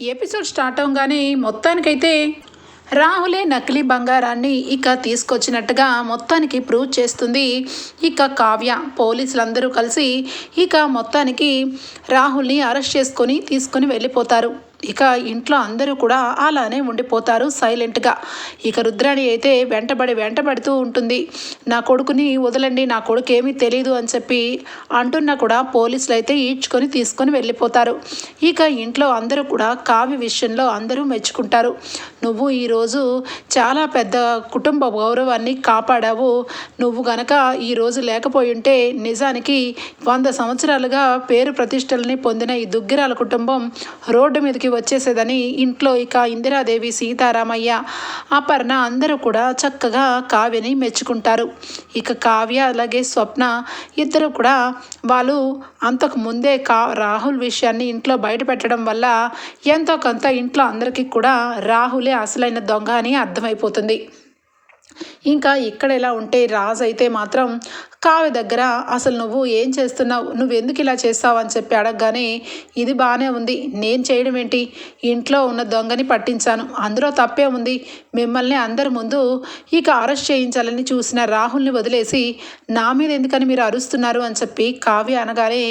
Episode start అవగానే మొత్తానికైతే రాహులే నకిలీ బంగారాన్ని ఇక తీసుకొచ్చినట్టుగా మొత్తానికి ప్రూవ్ చేస్తుంది ఇక కావ్య. పోలీసులందరూ కలిసి ఇక మొత్తానికి రాహుల్ని అరెస్ట్ చేసుకొని తీసుకొని వెళ్ళిపోతారు. ఇక ఇంట్లో అందరూ కూడా అలానే ఉండిపోతారు సైలెంట్గా. ఇక రుద్రాణి అయితే వెంటబడి వెంటబడుతూ ఉంటుంది. నా కొడుకుని వదలండి నా కొడుకు ఏమీ తెలియదు అని చెప్పి అంటున్నా కూడా పోలీసులు అయితే ఈడ్చుకొని తీసుకొని వెళ్ళిపోతారు. ఇక ఇంట్లో అందరూ కూడా కావ్య విషయంలో అందరూ మెచ్చుకుంటారు. నువ్వు ఈరోజు చాలా పెద్ద కుటుంబ గౌరవాన్ని కాపాడావు. నువ్వు గనక ఈరోజు లేకపోయి ఉంటే నిజానికి వంద సంవత్సరాలుగా పేరు ప్రతిష్టలని పొందిన ఈ దుగ్గిరాల కుటుంబం రోడ్డు మీదకి వచ్చేసేదని ఇంట్లో ఇక ఇందిరాదేవి సీతారామయ్య అపర్ణ అందరూ కూడా చక్కగా కావ్యని మెచ్చుకుంటారు. ఇక కావ్య అలాగే స్వప్న ఇద్దరు కూడా వాళ్ళు అంతకు ముందే కా రాహుల్ విషయాన్ని ఇంట్లో బయట పెట్టడం వల్ల ఎంతో కొంత ఇంట్లో అందరికీ కూడా రాహులే అసలైన దొంగ అని అర్థమైపోతుంది. ఇంకా ఇక్కడ ఎలా ఉంటే రాజు అయితే మాత్రం కావ్య దగ్గర అసలు నువ్వు ఏం చేస్తున్నావు? నువ్వు ఎందుకు ఇలా చేస్తావు? అని చెప్పి అడగగానే ఇది బాగానే ఉంది. నేను చేయడం ఏంటి? ఇంట్లో ఉన్న దొంగని పట్టించాను. అందులో తప్పే ఉంది. మిమ్మల్ని అందరి ముందు ఇక అరెస్ట్ చేయించాలని చూసిన రాహుల్ని వదిలేసి నా మీద ఎందుకని మీరు అరుస్తున్నారు? అని చెప్పి కావ్య అనగానే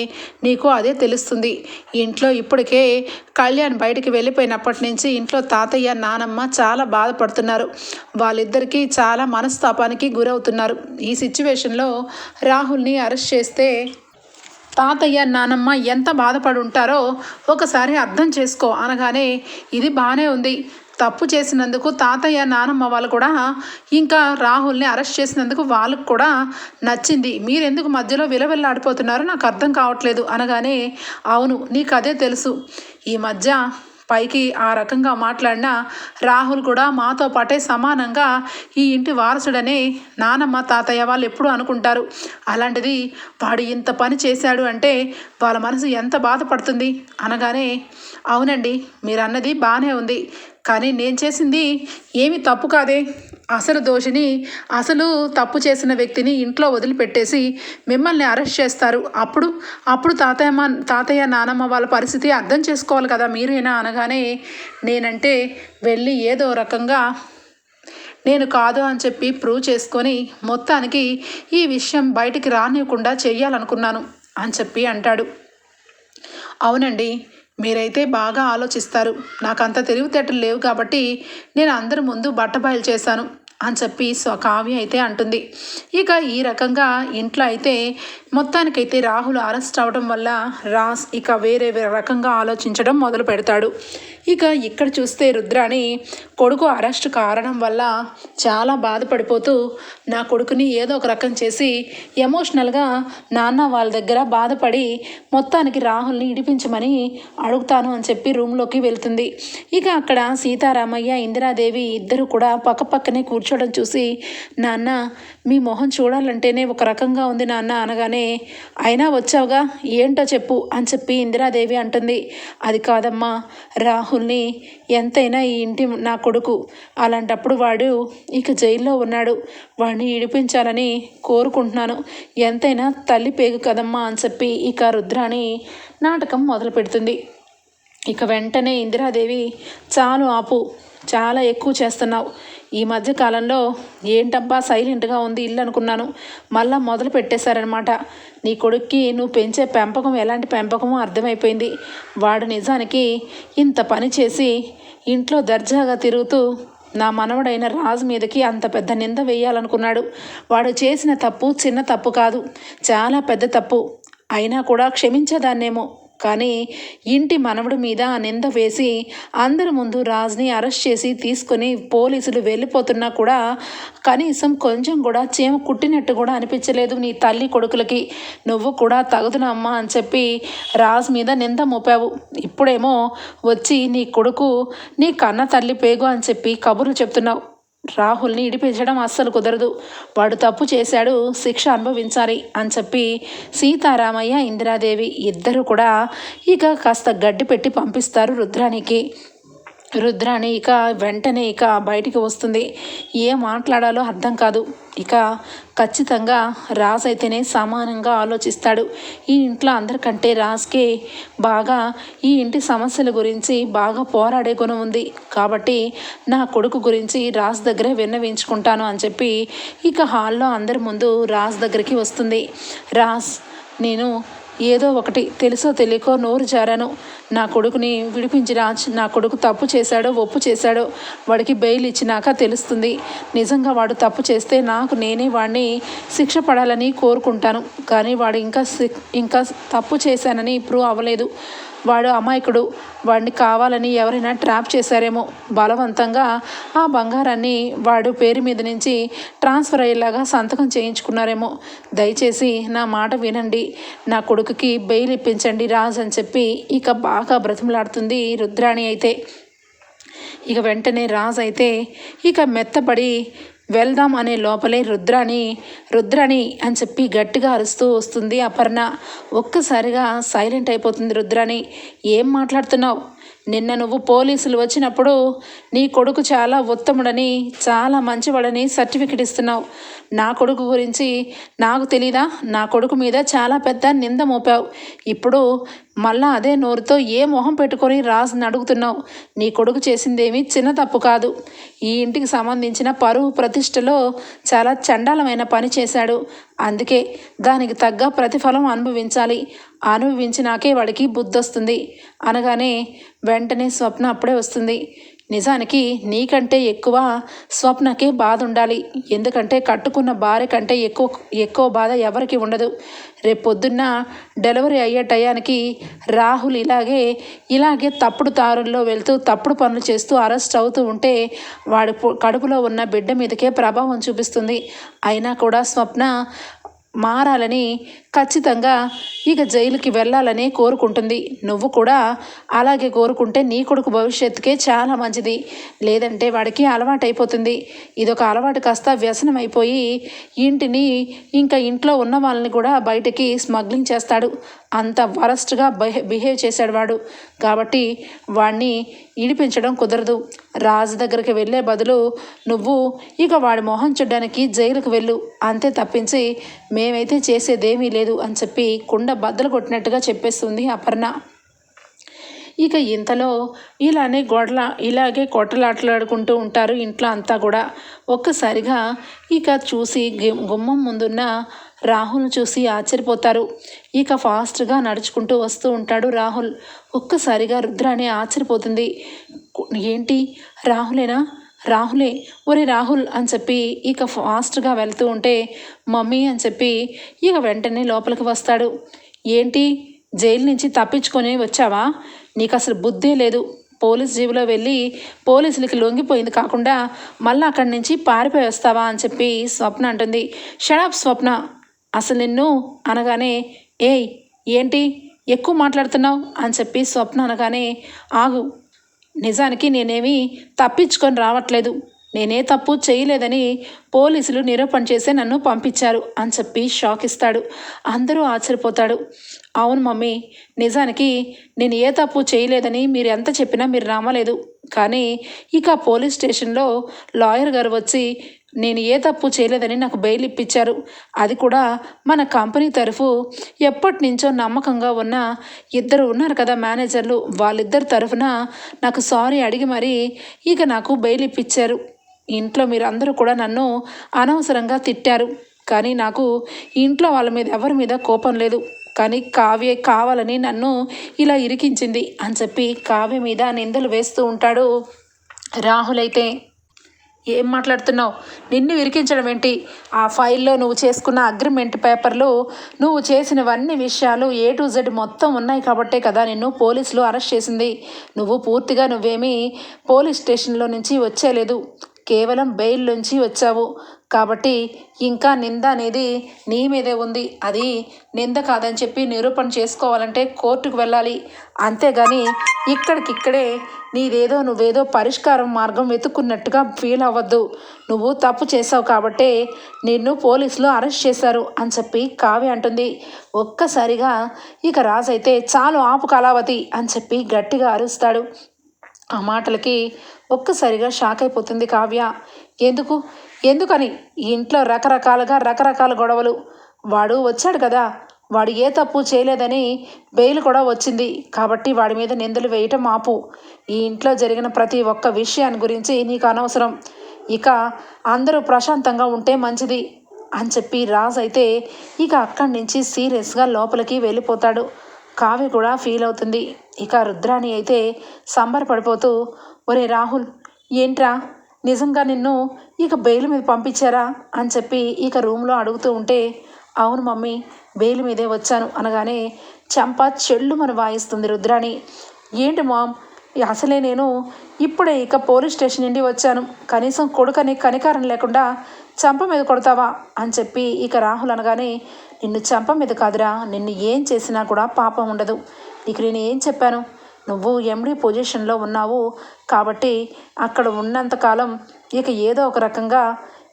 నీకు అదే తెలుస్తుంది. ఇంట్లో ఇప్పటికే కళ్యాణ్ బయటికి వెళ్ళిపోయినప్పటి నుంచి ఇంట్లో తాతయ్య నానమ్మ చాలా బాధపడుతున్నారు. వాళ్ళిద్దరికీ చాలా మనస్తాపానికి గురవుతున్నారు. ఈ సిచ్యువేషన్లో రాహుల్ని అరెస్ట్ చేస్తే తాతయ్య నానమ్మ ఎంత బాధపడి ఉంటారో ఒకసారి అర్థం చేసుకో అనగానే ఇది బాగానే ఉంది. తప్పు చేసినందుకు తాతయ్య నానమ్మ వాళ్ళు కూడా ఇంకా రాహుల్ని అరెస్ట్ చేసినందుకు వాళ్ళకు కూడా నచ్చింది. మీరెందుకు మధ్యలో విలవిల్లాడిపోతున్నారో? నాకు అర్థం కావట్లేదు అనగానే అవును నీకు అదే తెలుసు. ఈ మధ్య పైకి ఆ రకంగా మాట్లాడిన రాహుల్ కూడా మాతో పాటే సమానంగా ఈ ఇంటి వారసుడనే నానమ్మ తాతయ్య వాళ్ళు ఎప్పుడూ అనుకుంటారు. అలాంటిది వాడు ఇంత పని చేశాడు అంటే వాళ్ళ మనసు ఎంత బాధపడుతుంది అనగానే అవునండి మీరు అన్నది బాగానే ఉంది. కానీ నేను చేసింది ఏమి తప్పు కాదే. అసలు దోషిని అసలు తప్పు చేసిన వ్యక్తిని ఇంట్లో వదిలిపెట్టేసి మిమ్మల్ని అరెస్ట్ చేస్తారు. అప్పుడు అప్పుడు తాతయ్య తాతయ్య నానమ్మ వాళ్ళ పరిస్థితి అర్థం చేసుకోవాలి కదా? మీరైనా అనగానే నేనంటే వెళ్ళి ఏదో రకంగా నేను కాదు అని చెప్పి ప్రూవ్ చేసుకొని మొత్తానికి ఈ విషయం బయటికి రానివ్వకుండా చెయ్యాలనుకున్నాను అని చెప్పి అంటాడు. అవునండి మీరైతే బాగా ఆలోచిస్తారు. నాకు అంత తెలివితేటలు లేవు కాబట్టి నేను అందరి ముందు బట్టబయలు చేశాను. అని చెప్పి కావ్య అయితే అంటుంది. ఇక ఈ రకంగా ఇంట్లో అయితే మొత్తానికైతే రాహుల్ అరెస్ట్ అవడం వల్ల రాస్ ఇక వేరే రకంగా ఆలోచించడం మొదలు పెడతాడు ఇక ఇక్కడ చూస్తే రుద్రాణి కొడుకు అరెస్ట్ కారణం వల్ల చాలా బాధపడిపోతూ నా కొడుకుని ఏదో ఒక రకం చేసి ఎమోషనల్గా నాన్న వాళ్ళ దగ్గర బాధపడి మొత్తానికి రాహుల్ని ఇడిపించమని అడుగుతాను అని చెప్పి రూమ్లోకి వెళ్తుంది. ఇక అక్కడ సీతారామయ్య ఇందిరాదేవి ఇద్దరు కూడా పక్కపక్కనే కూర్చోవడం చూసి నాన్న మీ మొహం చూడాలంటేనే ఒక రకంగా ఉంది నాన్న అనగానే అయినా వచ్చావుగా ఏంటో చెప్పు అని చెప్పి ఇందిరాదేవి అంటుంది. అది కాదమ్మా రాహుల్ని ఎంతైనా ఈ ఇంటి నా కొడుకు. అలాంటప్పుడు వాడు ఇక జైల్లో ఉన్నాడు. వాడిని ఇడిపించాలని కోరుకుంటున్నాను. ఎంతైనా తల్లి పేగు కదమ్మా అని చెప్పి ఇక రుద్రాణి నాటకం మొదలు పెడుతుంది ఇక వెంటనే ఇందిరాదేవి చాలు ఆపు. చాలా ఎక్కువ చేస్తున్నావు. ఈ మధ్య కాలంలో ఏంటబ్బా సైలెంట్గా ఉంది ఇల్లు అనుకున్నాను. మళ్ళా మొదలు పెట్టేశారనమాట నీ కొడుక్కి నువ్వు పెంచే పెంపకం ఎలాంటి పెంపకమో అర్థమైపోయింది. వాడు నిజానికి ఇంత పని చేసి ఇంట్లో దర్జాగా తిరుగుతూ నా మనవడైన రాజు మీదకి అంత పెద్ద నింద వేయాలనుకున్నాడు. వాడు చేసిన తప్పు చిన్న తప్పు కాదు. చాలా పెద్ద తప్పు. అయినా కూడా క్షమించేదాన్నేమో. కానీ ఇంటి మనవడి మీద నింద వేసి అందరి ముందు రాజ్ని అరెస్ట్ చేసి తీసుకొని పోలీసులు వెళ్ళిపోతున్నా కూడా కనీసం కొంచెం కూడా చీమ కుట్టినట్టు కూడా అనిపించలేదు నీ తల్లి కొడుకులకి. నువ్వు కూడా తగుదునమ్మా అని చెప్పి రాజ్ మీద నింద మోపావు. ఇప్పుడేమో వచ్చి నీ కొడుకు నీ కన్న తల్లి పేగు అని చెప్పి కబుర్లు చెప్తున్నావు. రాహుల్ని ఇడిపించడం అస్సలు కుదరదు. వాడు తప్పు చేశాడు శిక్ష అనుభవించాలి అని చెప్పి సీతారామయ్య ఇందిరాదేవి ఇద్దరు కూడా ఇక కాస్త గడ్డి పెట్టి పంపిస్తారు రుద్రానికి. రుద్రాణి ఇక వెంటనే ఇక బయటికి వస్తుంది. ఏం మాట్లాడాలో అర్థం కాదు. ఇక ఖచ్చితంగా రాజ్ అయితేనే సమానంగా ఆలోచిస్తాడు. ఈ ఇంట్లో అందరికంటే రాజ్కే బాగా ఈ ఇంటి సమస్యల గురించి బాగా పోరాడే గుణం ఉంది. కాబట్టి నా కొడుకు గురించి రాజ్ దగ్గరే విన్నవించుకుంటాను అని చెప్పి ఇక హాల్లో అందరి ముందు రాజ్ దగ్గరికి వస్తుంది. రాజ్ నేను ఏదో ఒకటి తెలుసో తెలియకో నోరు జారాను. నా కొడుకుని విడిపించి నా కొడుకు తప్పు చేశాడో ఒప్పు చేశాడో వాడికి బెయిల్ ఇచ్చినాక తెలుస్తుంది. నిజంగా వాడు తప్పు చేస్తే నాకు నేనే వాడిని శిక్ష పడాలని కోరుకుంటాను. కానీ వాడు ఇంకా ఇంకా తప్పు చేశానని ప్రూవ్ అవ్వలేదు. వాడు అమాయకుడు. వాడిని కావాలని ఎవరైనా ట్రాప్ చేశారేమో. బలవంతంగా ఆ బంగారాన్ని వాడు పేరు మీద నుంచి ట్రాన్స్ఫర్ అయ్యేలాగా సంతకం చేయించుకున్నారేమో. దయచేసి నా మాట వినండి. నా కొడుకుకి బెయిల్ ఇప్పించండి రాజ్ అని చెప్పి ఇక బాగా బ్రతిమలాడుతుంది రుద్రాణి అయితే. ఇక వెంటనే రాజు అయితే ఇక మెత్తపడి వెళ్దాం అనే లోపలే రుద్రాని రుద్రాని అని చెప్పి గట్టిగా అరుస్తూ వస్తుంది అపర్ణ. ఒక్కసారిగా సైలెంట్ అయిపోతుంది రుద్రాని. ఏం మాట్లాడుతున్నావు? నిన్న నువ్వు పోలీసులు వచ్చినప్పుడు నీ కొడుకు చాలా ఉత్తముడని చాలా మంచివాడని సర్టిఫికెట్ ఇస్తున్నావు. నా కొడుకు గురించి నాకు తెలీదా? నా కొడుకు మీద చాలా పెద్ద నింద మోపావు. ఇప్పుడు మళ్ళా అదే నోరుతో ఏ మొహం పెట్టుకొని రాజుని అడుగుతున్నావు? నీ కొడుకు చేసిందేమీ చిన్న తప్పు కాదు. ఈ ఇంటికి సంబంధించిన పరువు ప్రతిష్టలో చాలా చండాలమైన పని చేశాడు. అందుకే దానికి తగ్గ ప్రతిఫలం అనుభవించాలి. అనుభవించినాకే వాడికి బుద్ధి వస్తుంది అనగానే వెంటనే స్వప్న అప్పుడే వస్తుంది. నిజానికి నీకంటే ఎక్కువ స్వప్నకే బాధ ఉండాలి ఎందుకంటే కట్టుకున్న భార్య కంటే ఎక్కువ ఎక్కువ బాధ ఎవరికి ఉండదు. రేపు పొద్దున్న డెలివరీ అయ్యే టయానికి రాహుల్ ఇలాగే ఇలాగే తప్పుడు దారుల్లో వెళ్తూ తప్పుడు పనులు చేస్తూ అరెస్ట్ అవుతూ ఉంటే వాడి కడుపులో ఉన్న బిడ్డ మీదకే ప్రభావం చూపిస్తుంది. అయినా కూడా స్వప్న మారాలని ఖచ్చితంగా ఇక జైలుకి వెళ్ళాలని కోరుకుంటుంది. నువ్వు కూడా అలాగే కోరుకుంటే నీ కొడుకు భవిష్యత్తుకే చాలా మంచిది. లేదంటే వాడికి అలవాటు అయిపోతుంది ఇదొక అలవాటు కాస్త వ్యసనం అయిపోయి ఇంటిని ఇంకా ఇంట్లో ఉన్న వాళ్ళని కూడా బయటికి స్మగ్లింగ్ చేస్తాడు. అంత వరస్ట్గా బిహే బిహేవ్ చేశాడు వాడు. కాబట్టి వాడిని ఇడిపించడం కుదరదు. రాజు దగ్గరికి వెళ్ళే బదులు నువ్వు ఇక వాడి మొహం చూడడానికి జైలుకు వెళ్ళు. అంతే తప్పించి మేమైతే చేసేదేమీ లేదు. లేదు అని చెప్పి కుండ బద్దలు కొట్టినట్టుగా చెప్పేస్తుంది అపర్ణ. ఇక ఇంతలో ఇలానే గొడల ఇలాగే కొట్టలాటలాడుకుంటూ ఉంటారు ఇంట్లో అంతా కూడా. ఒక్కసారిగా ఇక చూసి గుమ్మం ముందున్న రాహుల్ చూసి ఆశ్చర్యపోతారు. ఇక ఫాస్ట్గా నడుచుకుంటూ వస్తూ ఉంటాడు రాహుల్. ఒక్కసారిగా రుద్రాణి ఆశ్చర్యపోతుంది. ఏంటి? రాహులేనా? రాహులే ఒరే రాహుల్ అని చెప్పి ఇక ఫాస్ట్గా వెళ్తూ ఉంటే మమ్మీ అని చెప్పి ఇక వెంటనే లోపలికి వస్తాడు. ఏంటి? జైలు నుంచి తప్పించుకొని వచ్చావా? నీకు అసలు బుద్ధే లేదు. పోలీస్ జీబులో వెళ్ళి పోలీసులకి లొంగిపోయింది కాకుండా మళ్ళీ అక్కడి నుంచి పారిపోయి వస్తావా అని చెప్పి స్వప్న అంటుంది. Shut up Swapna. అసలు నిన్ను అనగానే ఏయ్ ఏంటి? ఎక్కువ మాట్లాడుతున్నావు? అని చెప్పి స్వప్న అనగానే ఆగు నిజానికి నేనేమీ తప్పించుకొని రావట్లేదు. నేనే తప్పు చేయలేదని పోలీసులు నిరూపణ చేసే నన్ను పంపించారు అని చెప్పి షాక్ ఇస్తాడు. అందరూ ఆశ్చర్యపోతాడు అవును మమ్మీ నిజానికి నేను ఏ తప్పు చేయలేదని మీరు ఎంత చెప్పినా మీరు నమ్మలేదు. కానీ ఇక పోలీస్ స్టేషన్లో లాయర్ గారు వచ్చి నేను ఏ తప్పు చేయలేదని నాకు బెయిల్ ఇప్పించారు. అది కూడా మన కంపెనీ తరఫు. ఎప్పటి నుంచో నమ్మకంగా ఉన్న ఇద్దరు ఉన్నారు కదా మేనేజర్లు. వాళ్ళిద్దరి తరఫున నాకు సారీ అడిగి మరీ ఇక నాకు బెయిల్ ఇప్పించారు. ఇంట్లో మీరు అందరూ కూడా నన్ను అనవసరంగా తిట్టారు. కానీ నాకు ఇంట్లో వాళ్ళ మీద ఎవరి మీద కోపం లేదు. కానీ కావ్య కావాలని నన్ను ఇలా ఇరికించింది అని చెప్పి కావ్య మీద నిందలు వేస్తూ ఉంటాడు రాహుల్ అయితే. ఏం మాట్లాడుతున్నావు? నిన్ను విరికించడం ఏంటి? ఆ ఫైల్లో నువ్వు చేసుకున్న అగ్రిమెంట్ పేపర్లు నువ్వు చేసినవన్నీ విషయాలు ఏ టు జెడ్ మొత్తం ఉన్నాయి కాబట్టే కదా నిన్ను పోలీసులు అరెస్ట్ చేసింది. నువ్వు పూర్తిగా నువ్వేమీ పోలీస్ స్టేషన్లో నుంచి వచ్చేలేదు. కేవలం బెయిల్ నుంచి వచ్చావు. కాబట్టి ఇంకా నింద అనేది నీ మీదే ఉంది. అది నింద కాదని చెప్పి నిరూపణ చేసుకోవాలంటే కోర్టుకు వెళ్ళాలి. అంతేగాని ఇక్కడికిక్కడే నీదేదో నువ్వేదో పరిష్కారం మార్గం వెతుక్కున్నట్టుగా ఫీల్ అవ్వద్దు. నువ్వు తప్పు చేసావు కాబట్టే నిన్ను పోలీసులు అరెస్ట్ చేశారు అని చెప్పి కావ్య అంటుంది. ఒక్కసారిగా ఇక రాజైతే చాలు ఆపు కళావతి అని చెప్పి గట్టిగా అరుస్తాడు. ఆ మాటలకి ఒక్కసారిగా షాక్ అయిపోతుంది కావ్య. ఎందుకు? ఎందుకని? ఈ ఇంట్లో రకరకాలుగా రకరకాల గొడవలు. వాడు వచ్చాడు కదా. వాడు ఏ తప్పు చేయలేదని బెయిల్ కూడా వచ్చింది. కాబట్టి వాడి మీద నిందలు వేయటం ఆపు. ఈ ఇంట్లో జరిగిన ప్రతి ఒక్క విషయాన్ని గురించి నీకు అనవసరం. ఇక అందరూ ప్రశాంతంగా ఉంటే మంచిది అని చెప్పి రాజ్ అయితే ఇక అక్కడి నుంచి సీరియస్గా లోపలికి వెళ్ళిపోతాడు. కావ్య కూడా ఫీల్ అవుతుంది. ఇక రుద్రాణి అయితే సంబరపడిపోతూ ఒరే రాహుల్ ఏంట్రా? నిజంగా నిన్ను ఇక బెయిల్ మీద పంపించారా? అని చెప్పి ఇక రూమ్లో అడుగుతూ ఉంటే అవును మమ్మీ బెయిల్ మీదే వచ్చాను అనగానే చెంప చెళ్ళు మన వాయిస్తుంది రుద్రాణి. ఏంటి మామ్ అసలే నేను ఇప్పుడే ఇక పోలీస్ స్టేషన్ నుండి వచ్చాను. కనీసం కొడుకని కనికారం లేకుండా చంప మీద కొడతావా? అని చెప్పి ఇక రాహుల్ అనగానే నిన్ను చంప మీద కాదురా. నిన్ను ఏం చేసినా కూడా పాపం ఉండదు. ఇక నేను ఏం చెప్పాను? నువ్వు ఎండి పొజిషన్లో ఉన్నావు కాబట్టి అక్కడ ఉన్నంతకాలం ఇక ఏదో ఒక రకంగా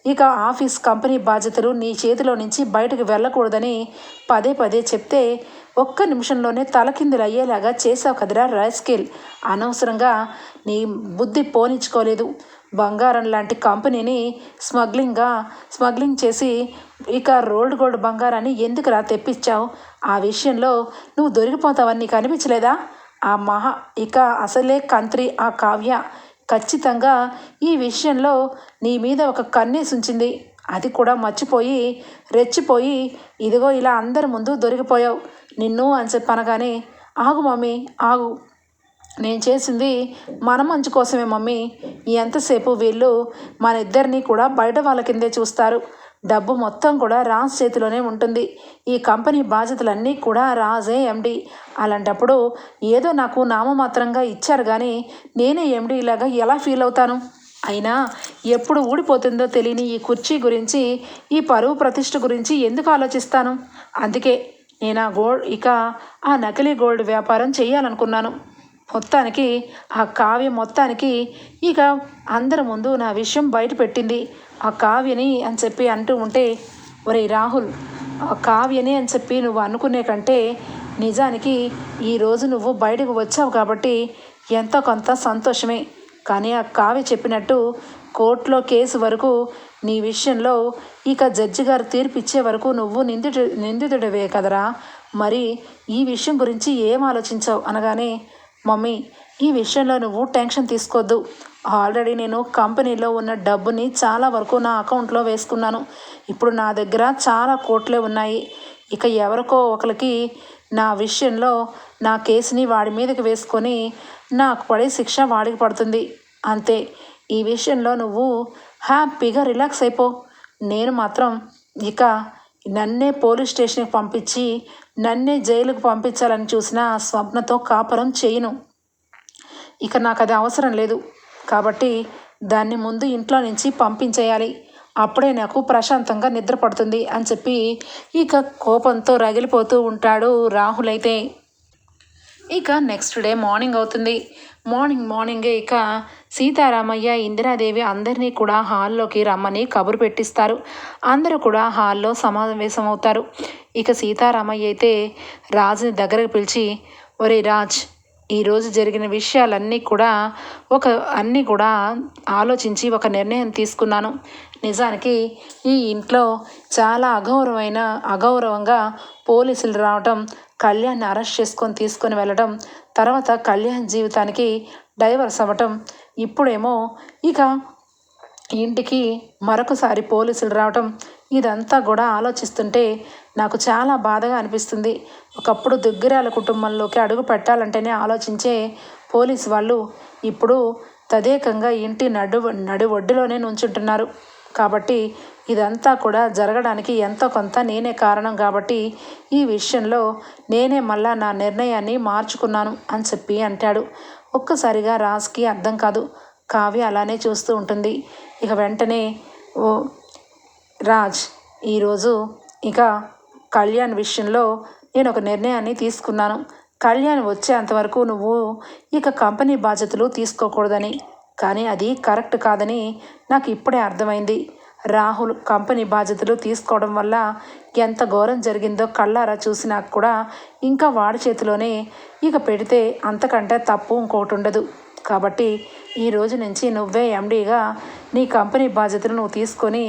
ఇక ఆఫీస్ కంపెనీ బాధ్యతలు నీ చేతిలో నుంచి బయటకు వెళ్ళకూడదని పదే పదే చెప్తే ఒక్క నిమిషంలోనే తలకిందులు అయ్యేలాగా చేసావు కదరా రాస్కేల్. అనవసరంగా నీ బుద్ధి పోనించుకోలేదు బంగారం లాంటి కంపెనీని స్మగ్లింగ్గా స్మగ్లింగ్ చేసి ఇక రోల్డ్ గోల్డ్ బంగారాన్ని ఎందుకురా తెప్పించావు? ఆ విషయంలో నువ్వు దొరికిపోతావని నీకు అనిపించలేదా? ఆ మహా ఇక అసలే కంత్రి ఆ కావ్య. ఖచ్చితంగా ఈ విషయంలో నీ మీద ఒక కన్నేసి ఉంచింది. అది కూడా మర్చిపోయి రెచ్చిపోయి ఇదిగో ఇలా అందరి ముందు దొరికిపోయావు. నిన్ను అని చెప్పనగానే ఆగు మమ్మీ ఆగు. నేను చేసింది మన మంచి కోసమే మమ్మీ. ఎంతసేపు వీళ్ళు మన ఇద్దరిని కూడా బయట వాళ్ళ కిందే చూస్తారు. డబ్బు మొత్తం కూడా రాజ్ చేతిలోనే ఉంటుంది. ఈ కంపెనీ బాధ్యతలన్నీ కూడా రాజే ఎండి. అలాంటప్పుడు ఏదో నాకు నామమాత్రంగా ఇచ్చారు కానీ నేనే ఎండి ఇలాగా ఎలా ఫీల్ అవుతాను? అయినా ఎప్పుడు ఊడిపోతుందో తెలియని ఈ కుర్చీ గురించి ఈ పరువు ప్రతిష్ట గురించి ఎందుకు ఆలోచిస్తాను? అందుకే నేను ఆ గోల్డ్ ఇక ఆ నకిలీ గోల్డ్ వ్యాపారం చేయాలనుకున్నాను. మొత్తానికి ఆ కావ్య మొత్తానికి ఇక అందరి ముందు నా విషయం బయట పెట్టింది ఆ కావ్యని అని చెప్పి అంటూ ఉంటే ఒరే రాహుల్ ఆ కావ్యని అని చెప్పి నువ్వు అనుకునే కంటే నిజానికి ఈరోజు నువ్వు బయటకు వచ్చావు కాబట్టి ఎంతో కొంత సంతోషమే. కానీ ఆ కావ్య చెప్పినట్టు కోర్టులో కేసు వరకు నీ విషయంలో ఇక జడ్జి గారు తీర్పు ఇచ్చే వరకు నువ్వు నిందితు నిందితుడివే కదరా. మరి ఈ విషయం గురించి ఏం ఆలోచించావు అనగానే మమ్మీ ఈ విషయంలో నువ్వు టెన్షన్ తీసుకోవద్దు ఆల్రెడీ నేను కంపెనీలో ఉన్న డబ్బుని చాలా వరకు నా అకౌంట్లో వేసుకున్నాను. ఇప్పుడు నా దగ్గర చాలా కోట్లే ఉన్నాయి. ఇక ఎవరికో ఒకరికి నా విషయంలో నా కేసుని వాడి మీదకి వేసుకొని నాకు పడే శిక్ష వాడికి పడుతుంది. అంతే. ఈ విషయంలో నువ్వు హ్యాపీగా రిలాక్స్ అయిపో. నేను మాత్రం ఇక నన్నే పోలీస్ స్టేషన్కి పంపించి నన్నే జైలుకు పంపించాలని చూసిన ఆ స్వప్నతో కాపురం చేయను. ఇక నాకు అది అవసరం లేదు. కాబట్టి దాన్ని ముందు ఇంట్లో నుంచి పంపించేయాలి. అప్పుడే నాకు ప్రశాంతంగా నిద్ర పడుతుంది అని చెప్పి ఇక కోపంతో రగిలిపోతూ ఉంటాడు రాహుల్ అయితే ఇక నెక్స్ట్ డే మార్నింగ్ అవుతుంది. మార్నింగ్ మార్నింగే ఇక సీతారామయ్య ఇందిరాదేవి అందరినీ కూడా హాల్లోకి రమ్మని కబురు పెట్టిస్తారు. అందరూ కూడా హాల్లో సమావేశం అవుతారు. ఇక సీతారామయ్య అయితే రాజుని దగ్గరకు పిలిచి ఒరే రాజ్ ఈరోజు జరిగిన విషయాలన్నీ కూడా ఒక అన్నీ కూడా ఆలోచించి ఒక నిర్ణయం తీసుకున్నాను. నిజానికి ఈ ఇంట్లో చాలా అగౌరవమైన అగౌరవంగా పోలీసులు రావటం కళ్యాణ్ని అరెస్ట్ చేసుకొని తీసుకొని వెళ్ళడం తర్వాత కళ్యాణ్ జీవితానికి డైవర్స్ అవ్వటం ఇప్పుడేమో ఇక ఇంటికి మరొకసారి పోలీసులు రావటం ఇదంతా కూడా ఆలోచిస్తుంటే నాకు చాలా బాధగా అనిపిస్తుంది. ఒకప్పుడు దుగ్గిరాల కుటుంబంలోకి అడుగు పెట్టాలంటేనే ఆలోచించే పోలీసు వాళ్ళు ఇప్పుడు తదేకంగా ఇంటి నడు నడి ఒడ్డులోనే నుంచుంటున్నారు. కాబట్టి ఇదంతా కూడా జరగడానికి ఎంతో కొంత నేనే కారణం కాబట్టి ఈ విషయంలో నేనే మళ్ళా నా నిర్ణయాన్ని మార్చుకున్నాను అని చెప్పి అంటాడు. ఒక్కసారిగా రాజ్కి అర్థం కాదు. కావ్య అలానే చూస్తూ ఉంటుంది. ఇక వెంటనే ఓ రాజ్ ఈరోజు ఇక కళ్యాణ్ విషయంలో నేను ఒక నిర్ణయాన్ని తీసుకున్నాను. కళ్యాణ్ వచ్చేంతవరకు నువ్వు ఇక కంపెనీ బాధ్యతలు తీసుకోకూడదని. కానీ అది కరెక్ట్ కాదని నాకు ఇప్పుడే అర్థమైంది. రాహుల్ కంపెనీ బాధ్యతలు తీసుకోవడం వల్ల ఎంత ఘోరం జరిగిందో కళ్ళారా చూసినా కూడా ఇంకా వాడి చేతిలోనే ఇక పెడితే అంతకంటే తప్పు ఇంకోటి ఉండదు. కాబట్టి ఈ రోజు నుంచి నువ్వే ఎండీగా నీ కంపెనీ బాధ్యతలు నువ్వు తీసుకొని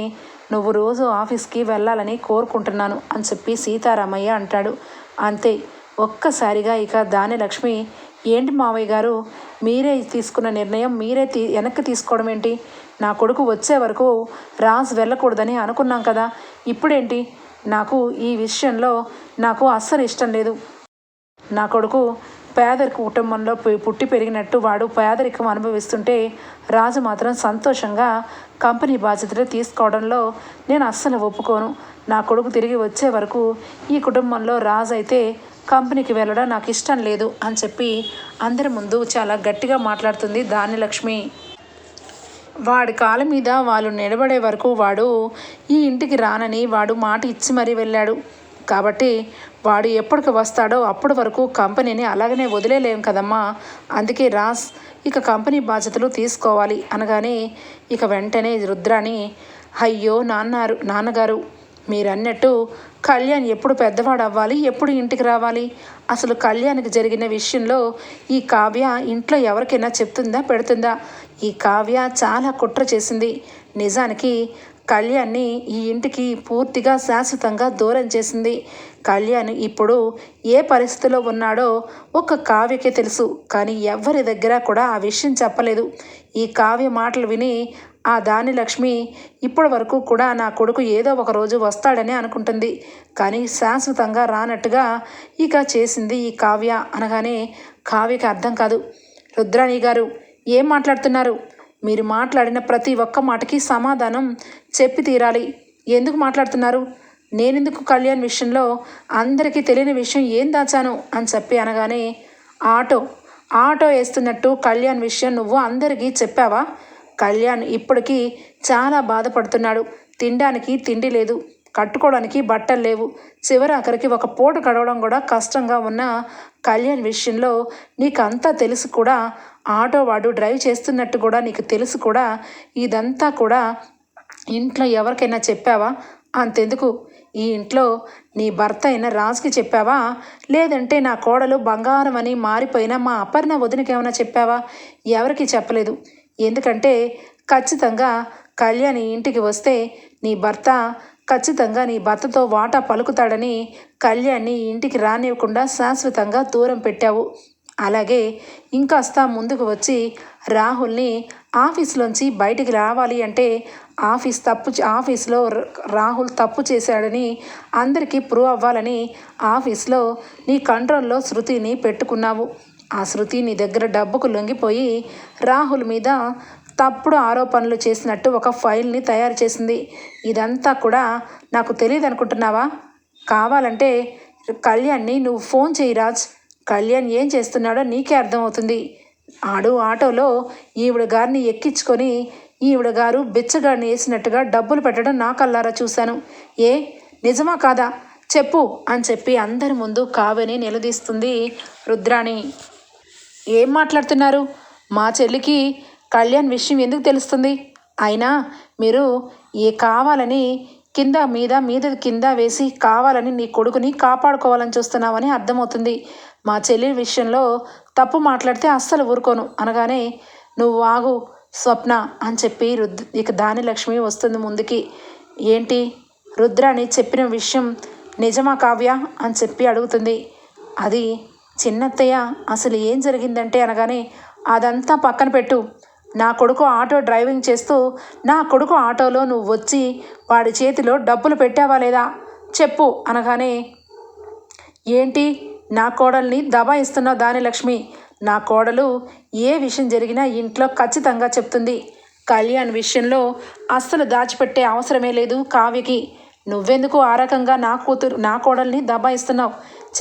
నువ్వు రోజు ఆఫీస్కి వెళ్ళాలని కోరుకుంటున్నాను అని చెప్పి సీతారామయ్య అంటాడు. అంతే ఒక్కసారిగా ఇక దాని లక్ష్మి ఏంటి మావయ్య గారు మీరే తీసుకున్న నిర్ణయం మీరే తీ వెనక్కి తీసుకోవడం ఏంటి? నా కొడుకు వచ్చే వరకు రాజ్ వెళ్ళకూడదని అనుకున్నాం కదా. ఇప్పుడేంటి? నాకు ఈ విషయంలో నాకు అస్సలు ఇష్టం లేదు. నా కొడుకు పేదరిక కుటుంబంలో పుట్టి పెరిగినట్టు వాడు పేదరికం అనుభవిస్తుంటే రాజు మాత్రం సంతోషంగా కంపెనీ బాధ్యతలు తీసుకోవడంలో నేను అస్సలు ఒప్పుకోను. నా కొడుకు తిరిగి వచ్చే వరకు ఈ కుటుంబంలో రాజు అయితే కంపెనీకి వెళ్ళడం నాకు ఇష్టం లేదు అని చెప్పి అందరి ముందు చాలా గట్టిగా మాట్లాడుతుంది దాని లక్ష్మి వాడి కాళ్ళ మీద వాళ్ళు నిలబడే వరకు వాడు ఈ ఇంటికి రానని వాడు మాట ఇచ్చి మరీ వెళ్ళాడు. కాబట్టి వాడు ఎప్పటికి వస్తాడో అప్పటి వరకు కంపెనీని అలాగనే వదిలేలేం కదమ్మా. అందుకే రాస్ ఇక కంపెనీ బాధ్యతలు తీసుకోవాలి అనగానే ఇక వెంటనే రుద్రాని అయ్యో నాన్నారు నాన్నగారు మీరన్నట్టు కళ్యాణ్ ఎప్పుడు పెద్దవాడు అవ్వాలి ఎప్పుడు ఇంటికి రావాలి? అసలు కళ్యాణ్కి జరిగిన విషయంలో ఈ కావ్య ఇంట్లో ఎవరికైనా చెప్తుందా పెడుతుందా? ఈ కావ్య చాలా కుట్ర చేసింది. నిజానికి కళ్యాణ్ని ఈ ఇంటికి పూర్తిగా శాశ్వతంగా దూరం చేసింది. కళ్యాణ్ ఇప్పుడు ఏ పరిస్థితిలో ఉన్నాడో ఒక కావ్యకే తెలుసు కానీ ఎవ్వరి దగ్గర కూడా ఆ విషయం చెప్పలేదు. ఈ కావ్య మాటలు విని ఆ దాని లక్ష్మి ఇప్పటి వరకు కూడా నా కొడుకు ఏదో ఒక రోజు వస్తాడని అనుకుంటుంది. కానీ శాశ్వతంగా రానట్టుగా ఇక చేసింది ఈ కావ్య అనగానే కావ్యకి అర్థం కాదు. రుద్రాణి గారు ఏం మాట్లాడుతున్నారు? మీరు మాట్లాడిన ప్రతి ఒక్క మాటకి సమాధానం చెప్పి తీరాలి. ఎందుకు మాట్లాడుతున్నారు? నేనెందుకు కళ్యాణ్ విషయంలో అందరికీ తెలియని విషయం ఏం దాచాను అని చెప్పి అనగానే ఆటో ఆటో వేస్తున్నట్టు కళ్యాణ్ విషయం నువ్వు అందరికీ చెప్పావా? కళ్యాణ్ ఇప్పటికీ చాలా బాధపడుతున్నాడు. తినడానికి తిండి లేదు. కట్టుకోవడానికి బట్టలు లేవు. చివరి ఆఖరికి ఒక పూట గడవడం కూడా కష్టంగా ఉన్న కళ్యాణ్ విషయంలో నీకు అంతా తెలుసు కూడా. ఆటో వాడు డ్రైవ్ చేస్తున్నట్టు కూడా నీకు తెలుసు కూడా. ఇదంతా కూడా ఇంట్లో ఎవరికైనా చెప్పావా? అంతెందుకు. ఈ ఇంట్లో నీ భర్త అయిన రాజుకి చెప్పావా? లేదంటే నా కోడలు బంగారం అని మారిపోయిన మా అపర్ణ వదినకి ఏమైనా చెప్పావా? ఎవరికి చెప్పలేదు. ఎందుకంటే ఖచ్చితంగా కళ్యాణి ఇంటికి వస్తే నీ భర్త ఖచ్చితంగా నీ భర్తతో వాటా పలుకుతాడని కళ్యాణ్ని ఇంటికి రానివ్వకుండా శాశ్వతంగా దూరం పెట్టావు. అలాగే ఇంకాస్త ముందుకు వచ్చి రాహుల్ని ఆఫీస్లోంచి బయటికి రావాలి అంటే ఆఫీస్ తప్పు ఆఫీస్లో రాహుల్ తప్పు చేశాడని అందరికీ ప్రూవ్ అవ్వాలని ఆఫీస్లో నీ కంట్రోల్లో శృతిని పెట్టుకున్నావు. ఆ శృతి నీ దగ్గర డబ్బుకు లొంగిపోయి రాహుల్ మీద తప్పుడు ఆరోపణలు చేసినట్టు ఒక ఫైల్ని తయారు చేసింది. ఇదంతా కూడా నాకు తెలియదు అనుకుంటున్నావా? కావాలంటే కళ్యాణ్ని నువ్వు ఫోన్ చేయి రాజ్. కళ్యాణ్ ఏం చేస్తున్నాడో నీకే అర్థమవుతుంది. ఆడు ఆటోలో ఈవిడ గారిని ఎక్కించుకొని ఈవిడ గారు బిచ్చగాడిని వేసినట్టుగా డబ్బులు పెట్టడం నా కల్లారా చూశాను. ఏ? నిజమా కాదా? చెప్పు అని చెప్పి అందరి ముందు కావ్యని నిలదీస్తుంది రుద్రాణి. ఏం మాట్లాడుతున్నారు? మా చెల్లికి కళ్యాణ్ విషయం ఎందుకు తెలుస్తుంది? అయినా మీరు ఏ కావాలని కింద మీద మీద కింద వేసి కావాలని నీ కొడుకుని కాపాడుకోవాలని చూస్తున్నావని అర్థమవుతుంది. మా చెల్లి విషయంలో తప్పు మాట్లాడితే అస్సలు ఊరుకోను. అనగానే నువ్వు ఆగు స్వప్న అని చెప్పి రుద్ ఇక దాని లక్ష్మి వస్తుంది ముందుకి. ఏంటి? రుద్రాని చెప్పిన విషయం నిజమా కావ్య? అని చెప్పి అడుగుతుంది. అది చిన్నత్తయ్య అసలు ఏం జరిగిందంటే అనగానే అదంతా పక్కన పెట్టు. నా కొడుకు ఆటో డ్రైవింగ్ చేస్తూ నా కొడుకు ఆటోలో నువ్వు వచ్చి వాడి చేతిలో డబ్బులు పెట్టావా లేదా? చెప్పు అనగానే ఏంటి? నా కోడల్ని దబాయిస్తున్నావు దాని లక్ష్మి నా కోడలు ఏ విషయం జరిగినా ఇంట్లో ఖచ్చితంగా చెప్తుంది. కళ్యాణ్ విషయంలో అస్సలు దాచిపెట్టే అవసరమే లేదు కావ్యకి. నువ్వెందుకు ఆ రకంగా నా కూతురు నా కోడల్ని దబాయిస్తున్నావు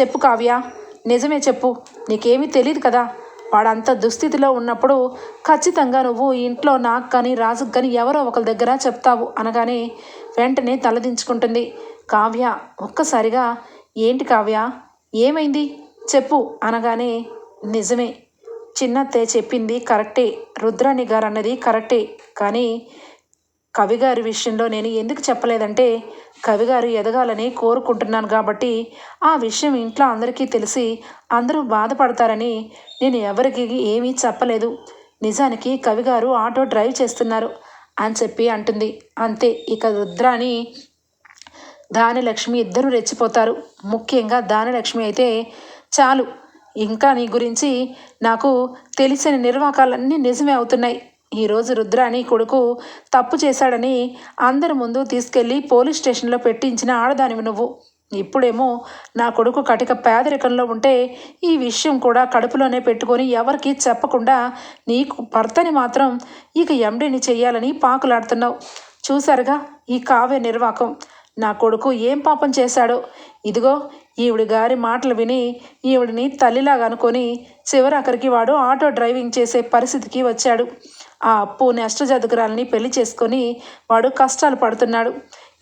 చెప్పు కావ్య. నిజమే చెప్పు. నీకేమీ తెలియదు కదా. వాడంత దుస్థితిలో ఉన్నప్పుడు ఖచ్చితంగా నువ్వు ఇంట్లో నాకు కానీ రాజుకు కానీ ఎవరో ఒకరి దగ్గర చెప్తావు అనగానే వెంటనే తలదించుకుంటుంది. కావ్య ఒక్కసారిగా ఏంటి కావ్య? ఏమైంది? చెప్పు అనగానే నిజమే. చిన్నత్తే చెప్పింది కరెక్టే. రుద్రాణి గారు అన్నది కరెక్టే. కానీ కవిగారి విషయంలో నేను ఎందుకు చెప్పలేదంటే కవిగారు ఎదగాలని కోరుకుంటున్నాను కాబట్టి ఆ విషయం ఇంట్లో అందరికీ తెలిసి అందరూ బాధపడతారని నేను ఎవరికి ఏమీ చెప్పలేదు. నిజానికి కవిగారు ఆటో డ్రైవ్ చేస్తున్నారు అని చెప్పి అంటుంది. అంతే ఇక రుద్రాని దానిలక్ష్మి ఇద్దరు రెచ్చిపోతారు. ముఖ్యంగా దానిలక్ష్మి అయితే చాలు. ఇంకా నీ గురించి నాకు తెలిసిన నిర్వాకాలన్నీ నిజమే అవుతున్నాయి. ఈరోజు రుద్రాని కొడుకు తప్పు చేశాడని అందరి ముందు తీసుకెళ్ళి పోలీస్ స్టేషన్లో పెట్టించిన ఆడదానివి నువ్వు. ఇప్పుడేమో నా కొడుకు కటిక పేదరికంలో ఉంటే ఈ విషయం కూడా కడుపులోనే పెట్టుకొని ఎవరికి చెప్పకుండా నీకు భర్తని మాత్రం ఇక ఎండిని చెయ్యాలని పాకులాడుతున్నావు. చూసారుగా ఈ కావ్య నిర్వాకం. నా కొడుకు ఏం పాపం చేశాడో? ఇదిగో ఈవిడి గారి మాటలు విని ఈవిడిని తల్లిలాగా అనుకొని చివరాఖరికి వాడు ఆటో డ్రైవింగ్ చేసే పరిస్థితికి వచ్చాడు. ఆ అప్పు నష్టజాతకురాలని పెళ్ళి చేసుకొని వాడు కష్టాలు పడుతున్నాడు.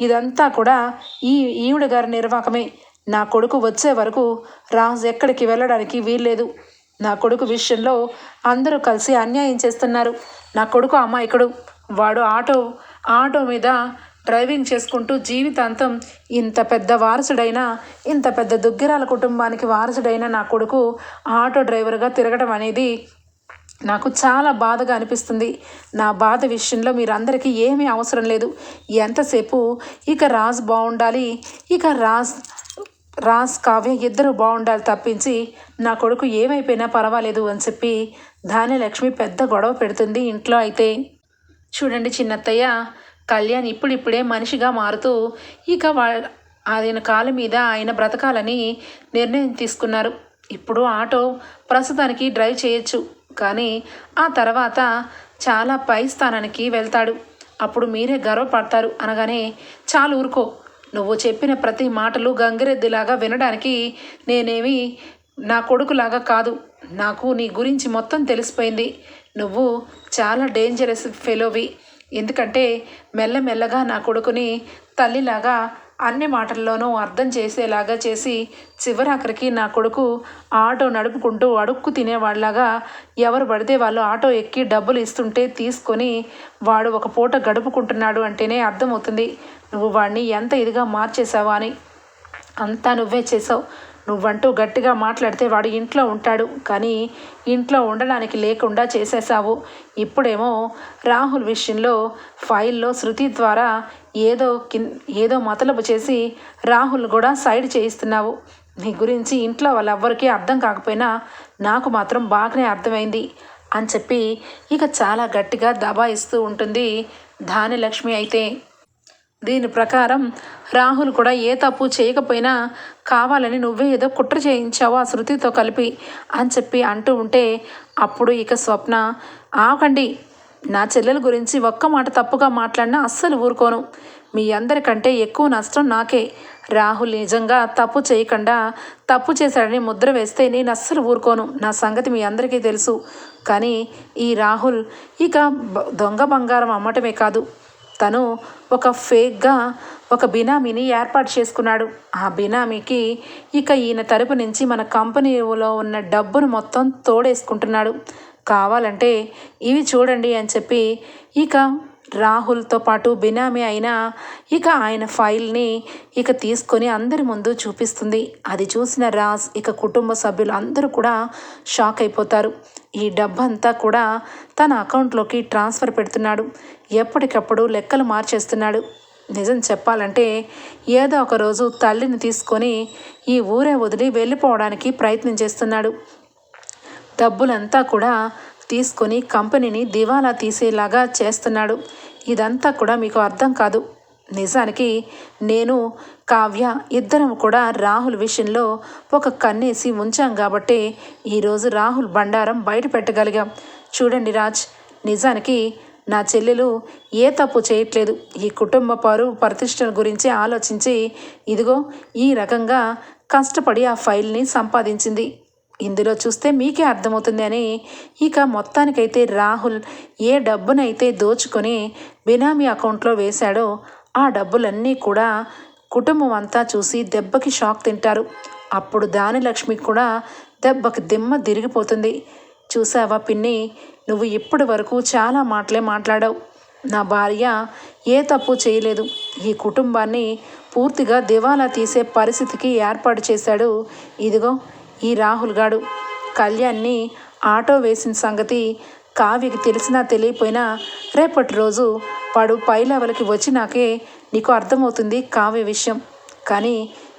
ఇదంతా కూడా ఈ ఈవిడ గారి నిర్వాకమే నా కొడుకు వచ్చే వరకు రాజు ఎక్కడికి వెళ్ళడానికి వీల్లేదు. నా కొడుకు విషయంలో అందరూ కలిసి అన్యాయం చేస్తున్నారు. నా కొడుకు అమాయకుడు. వాడు ఆటో ఆటో మీద డ్రైవింగ్ చేసుకుంటూ జీవితాంతం ఇంత పెద్ద వారసుడైన ఇంత పెద్ద దుగ్గిరాల కుటుంబానికి వారసుడైన నా కొడుకు ఆటో డ్రైవర్గా తిరగడం అనేది నాకు చాలా బాధగా అనిపిస్తుంది. నా బాధ విషయంలో మీరందరికీ ఏమీ అవసరం లేదు. ఎంతసేపు ఇక రాజ్ బాగుండాలి ఇక రాజ్ రాజ్ కావ్య ఇద్దరు బాగుండాలి తప్పించి నా కొడుకు ఏమైపోయినా పర్వాలేదు అని చెప్పి ధాన్యలక్ష్మి పెద్ద గొడవ పెడుతుంది ఇంట్లో అయితే. చూడండి చిన్నత్తయ్య కళ్యాణ్ ఇప్పుడిప్పుడే మనిషిగా మారుతూ ఇక వా ఆయన కాలు మీద ఆయన బ్రతకాలని నిర్ణయం తీసుకున్నారు. ఇప్పుడు ఆటో ప్రస్తుతానికి డ్రైవ్ చేయొచ్చు. కానీ ఆ తర్వాత చాలా పై స్థానానికి వెళ్తాడు. అప్పుడు మీరే గర్వపడతారు అనగానే చాలు ఊరుకో. నువ్వు చెప్పిన ప్రతి మాటలు గంగిరెద్దిలాగా వినడానికి నేనేమి నా కొడుకులాగా కాదు. నాకు నీ గురించి మొత్తం తెలిసిపోయింది. నువ్వు చాలా డేంజరస్ ఫెలోవి ఎందుకంటే మెల్లమెల్లగా నా కొడుకుని తల్లిలాగా అన్ని మాటల్లోనూ అర్థం చేసేలాగా చేసి చివరాఖరికి నా కొడుకు ఆటో నడుపుకుంటూ అడుక్కు తినేవాళ్ళలాగా ఎవరు పడితే వాళ్ళు ఆటో ఎక్కి డబ్బులు ఇస్తుంటే తీసుకొని వాడు ఒక పూట గడుపుకుంటున్నాడు అంటేనే అర్థమవుతుంది. నువ్వు వాడిని ఎంత ఇదిగా మార్చేసావా అని. అంతా నువ్వే చేసావు నువ్వంటూ గట్టిగా మాట్లాడితే వాడు ఇంట్లో ఉంటాడు కానీ ఇంట్లో ఉండడానికి లేకుండా చేసేసావు ఇప్పుడేమో రాహుల్ విషయంలో ఫైల్లో శృతి ద్వారా ఏదో కిన్ ఏదో మతలబు చేసి రాహుల్ కూడా సైడ్ చేయిస్తున్నావు. నీ గురించి ఇంట్లో వాళ్ళెవ్వరికీ అర్థం కాకపోయినా నాకు మాత్రం బాగానే అర్థమైంది అని చెప్పి ఇక చాలా గట్టిగా దబాయిస్తూ ఉంటుంది ధాన్యలక్ష్మి అయితే. దీని ప్రకారం రాహుల్ కూడా ఏ తప్పు చేయకపోయినా కావాలని నువ్వే ఏదో కుట్ర చేయించావు ఆ శృతితో కలిపి అని చెప్పి అంటూ ఉంటే అప్పుడు ఇక స్వప్న ఆకండి నా చెల్లెల గురించి ఒక్క మాట తప్పుగా మాట్లాడినా అస్సలు ఊరుకోను. మీ అందరికంటే ఎక్కువ నష్టం నాకే. రాహుల్ నిజంగా తప్పు చేయకుండా తప్పు చేశాడని ముద్ర వేస్తే నేను అస్సలు ఊరుకోను. నా సంగతి మీ అందరికీ తెలుసు. కానీ ఈ రాహుల్ ఇక దొంగ బంగారం అమ్మటమే కాదు. తను ఒక ఫేక్గా ఒక బినామీని ఏర్పాటు చేసుకున్నాడు. ఆ బినామీకి ఇక ఈయన తరపు నుంచి మన కంపెనీలో ఉన్న డబ్బును మొత్తం తోడేసుకుంటున్నాడు. కావాలంటే ఇవి చూడండి అని చెప్పి ఇక రాహుల్తో పాటు బినామీ అయిన ఇక ఆయన ఫైల్ని ఇక తీసుకొని అందరి ముందు చూపిస్తుంది. అది చూసిన రాజ్ ఇక కుటుంబ సభ్యులు అందరూ కూడా షాక్ అయిపోతారు. ఈ డబ్బంతా కూడా తన అకౌంట్లోకి ట్రాన్స్ఫర్ పెడుతున్నాడు. ఎప్పటికప్పుడు లెక్కలు మార్చేస్తున్నాడు. నిజం చెప్పాలంటే ఏదో ఒక రోజు తల్లిని తీసుకొని ఈ ఊరే వదిలి వెళ్ళిపోవడానికి ప్రయత్నం చేస్తున్నాడు. డబ్బులంతా కూడా తీసుకొని కంపెనీని దివాలా తీసేలాగా చేస్తున్నాడు. ఇదంతా కూడా మీకు అర్థం కాదు. నిజానికి నేను కావ్య ఇద్దరం కూడా రాహుల్ విషయంలో ఒక కన్నేసి ఉంచాం కాబట్టి ఈరోజు రాహుల్ బండారం బయట పెట్టగలిగాం. చూడండి రాజ్ నిజానికి నా చెల్లెలు ఏ తప్పు చేయట్లేదు. ఈ కుటుంబ పరు ప్రతిష్టల గురించి ఆలోచించి ఇదిగో ఈ రకంగా కష్టపడి ఆ ఫైల్ని సంపాదించింది. ఇందులో చూస్తే మీకే అర్థమవుతుంది అని ఇక మొత్తానికైతే రాహుల్ ఏ డబ్బునైతే దోచుకొని బినామీ అకౌంట్లో వేశాడో ఆ డబ్బులన్నీ కూడా కుటుంబం అంతా చూసి దెబ్బకి షాక్ తింటారు. అప్పుడు దానిలక్ష్మి కూడా దెబ్బకి దిమ్మ తిరిగిపోతుంది. చూసావా పిన్ని? నువ్వు ఇప్పటి వరకు చాలా మాటలే మాట్లాడావు. నా భార్య ఏ తప్పు చేయలేదు. ఈ కుటుంబాన్ని పూర్తిగా దివాలా తీసే పరిస్థితికి ఏర్పాటు చేశాడు. ఇదిగో ఈ రాహుల్ గాడు. కళ్యాణ్ని ఆటో వేసిన సంగతి కావ్యకి తెలిసినా తెలియపోయినా రేపటి రోజు వాడు పై లెవెల్కి వచ్చినాకే నీకు అర్థమవుతుంది కావ్య విషయం. కానీ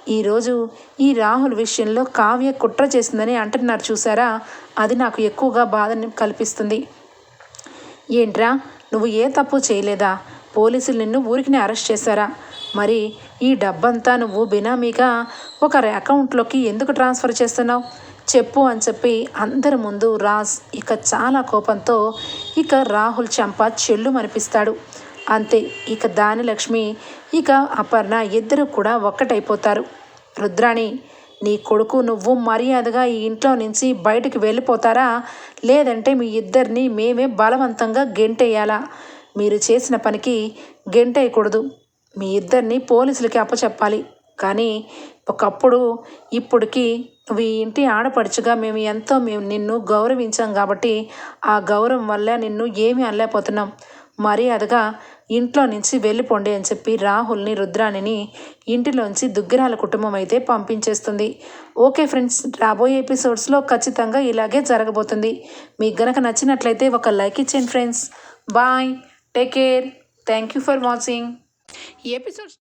ఈరోజు ఈ రాహుల్ విషయంలో కావ్య కుట్ర చేసిందని అంటున్నారు చూసారా? అది నాకు ఎక్కువగా బాధని కల్పిస్తుంది. ఏంట్రా? నువ్వు ఏ తప్పు చేయలేదా? పోలీసులు నిన్ను ఊరికినే అరెస్ట్ చేశారా? మరి ఈ డబ్బంతా నువ్వు బినామీగా ఒక అకౌంట్లోకి ఎందుకు ట్రాన్స్ఫర్ చేస్తున్నావు? చెప్పు అని చెప్పి అందరి ముందు రాజ్ ఇక చాలా కోపంతో ఇక రాహుల్ చంప చెల్లు మనిపిస్తాడు అంతే. ఇక దానిలక్ష్మి ఇక అపర్ణ ఇద్దరు కూడా ఒక్కటైపోతారు. రుద్రాణి నీ కొడుకు నువ్వు మర్యాదగా ఈ ఇంట్లో నుంచి బయటికి వెళ్ళిపోతారా? లేదంటే మీ ఇద్దరిని మేమే బలవంతంగా గెంటేయాలా? మీరు చేసిన పనికి గెంటేయకూడదు. మీ ఇద్దరిని పోలీసులకి అప్పచెప్పాలి. కానీ ఒకప్పుడు ఇప్పటికి నువ్వు ఈ ఇంటి ఆడపడుచుగా మేము ఎంతో మేము నిన్ను గౌరవించాం కాబట్టి ఆ గౌరవం వల్ల నిన్ను ఏమీ అనలేకపోతున్నాం. మర్యాదగా ఇంట్లో నుంచి వెళ్ళిపోండి అని చెప్పి రాహుల్ని రుద్రాణిని ఇంటిలోంచి దుగ్గిరాల కుటుంబం అయితే పంపించేస్తుంది. ఓకే ఫ్రెండ్స్ రాబోయే ఎపిసోడ్స్లో ఖచ్చితంగా ఇలాగే జరగబోతుంది. మీకు గనక నచ్చినట్లయితే ఒక లైక్ ఇచ్చేయండి friends. Bye take care thank you for watching. ఈ ఎపిసోడ్స్